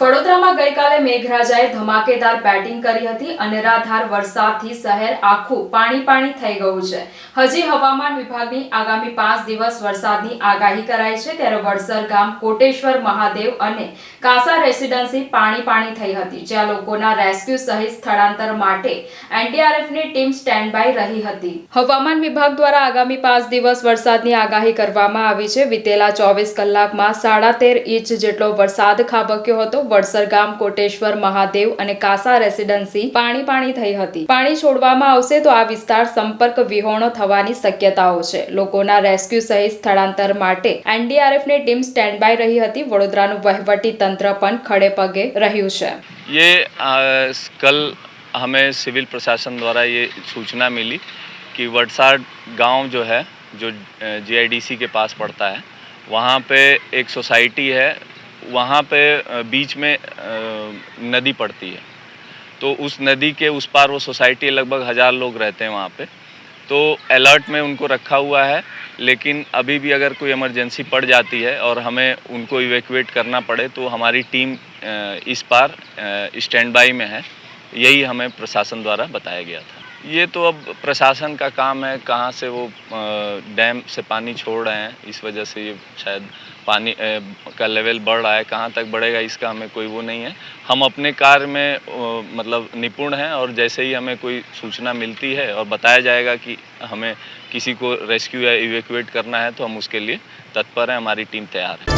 વડોદરામાં ગઈકાલે મેઘરાજાએ ધમાકેદાર બેટિંગ કરી હતી. અને રાધાર વરસાદથી શહેર આખું પાણી પાણી થઈ ગયું છે. હજી હવામાન વિભાગની આગામી પાંચ દિવસ વરસાદની આગાહી કરાઈ છે. ત્યારે વડસર ગામ, કોટેશ્વર, મહાદેવ અને કાસા રેસિડન્સી પાણી પાણી થઈ હતી, જ્યાં લોકોના રેસ્ક્યુ સહિત સ્થળાંતર માટે એનડીઆરએફની ટીમ સ્ટેન્ડ બાય રહી હતી. હવામાન વિભાગ દ્વારા આગામી પાંચ દિવસ વરસાદની આગાહી કરવામાં આવી છે. વિતેલા ચોવીસ કલાકમાં સાડા તેર ઇંચ જેટલો વરસાદ ખાબક્યો હતો. વડસર ગામ કોટેશ્વર મહાદેવ અને કાસા રેસિડન્સી પાણી પાણી થઈ હતી પાણી છોડવામાં આવશે તો આ વિસ્તાર સંપર્ક વિહોણો થવાની શક્યતાઓ છે લોકોના રેસ્ક્યુ સહિત સ્થળાંતર માટે એનડીઆરએફની ટીમ સ્ટેન્ડ બાય રહી હતી વડોદરાનું વહીવટી તંત્ર પણ ખડે પગે રહ્યું છે ये आ, कल हमें सिविल प्रशासन द्वारा ये सूचना मिली कि वडसाड गांव जो है जो जीआईडीसी के पास पड़ता है वहाँ पे एक सोसाइटी है वहाँ पे बीच में नदी पड़ती है। तो उस नदी के उस पार वो सोसाइटी लगभग हज़ार लोग रहते हैं वहाँ पे। तो अलर्ट में उनको रखा हुआ है, लेकिन अभी भी अगर कोई इमरजेंसी पड़ जाती है और हमें उनको इवैक्यूएट करना पड़े तो हमारी टीम इस पार स्टैंड बाई में है। यही हमें प्रशासन द्वारा बताया गया था। ये तो अब प्रशासन का काम है, कहाँ से वो डैम से पानी छोड़ रहे हैं, इस वजह से ये शायद पानी का लेवल बढ़ रहा है, कहाँ तक बढ़ेगा इसका हमें कोई वो नहीं है। हम अपने कार्य में मतलब निपुण हैं और जैसे ही हमें कोई सूचना मिलती है और बताया जाएगा कि हमें किसी को रेस्क्यू या इवैक्यूएट करना है तो हम उसके लिए तत्पर हैं, हमारी टीम तैयार है।